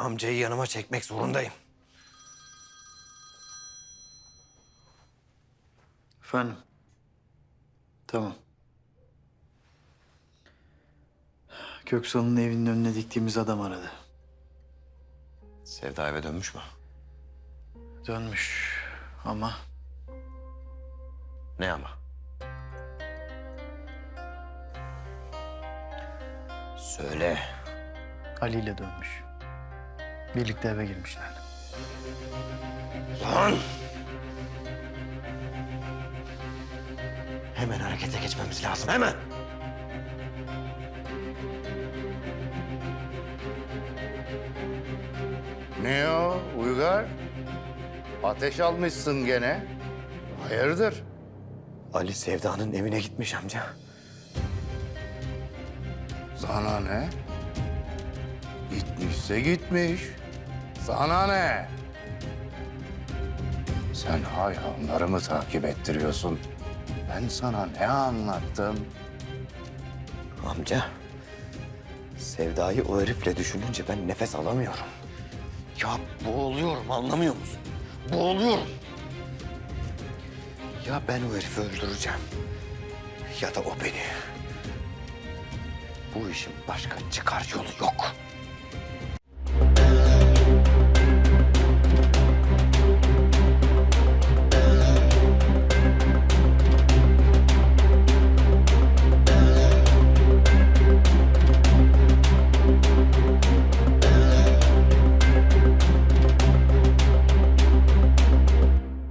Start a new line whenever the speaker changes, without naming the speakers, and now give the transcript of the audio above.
amcayı yanıma çekmek zorundayım.
Efendim? Tamam. Köksal'ın evinin önüne diktiğimiz adam aradı.
Sevda eve dönmüş mü?
Dönmüş ama
Ne ama? Söyle.
Ali ile dönmüş. Birlikte eve girmişler.
Lan! Hemen harekete geçmemiz lazım, hemen!
Ne o Uygar? Ateş almışsın gene. Hayırdır?
Ali Sevda'nın evine gitmiş amca.
Sana ne? Gitmişse gitmiş. Sana ne? Sen hayvanları mı takip ettiriyorsun? Ben sana ne anlattım?
Amca, Sevda'yı o herifle düşününce ben nefes alamıyorum. Ya boğuluyorum, anlamıyor musun? Boğuluyorum. Ya ben o herifi öldüreceğim ya da o beni. Bu işin başka çıkar yolu yok.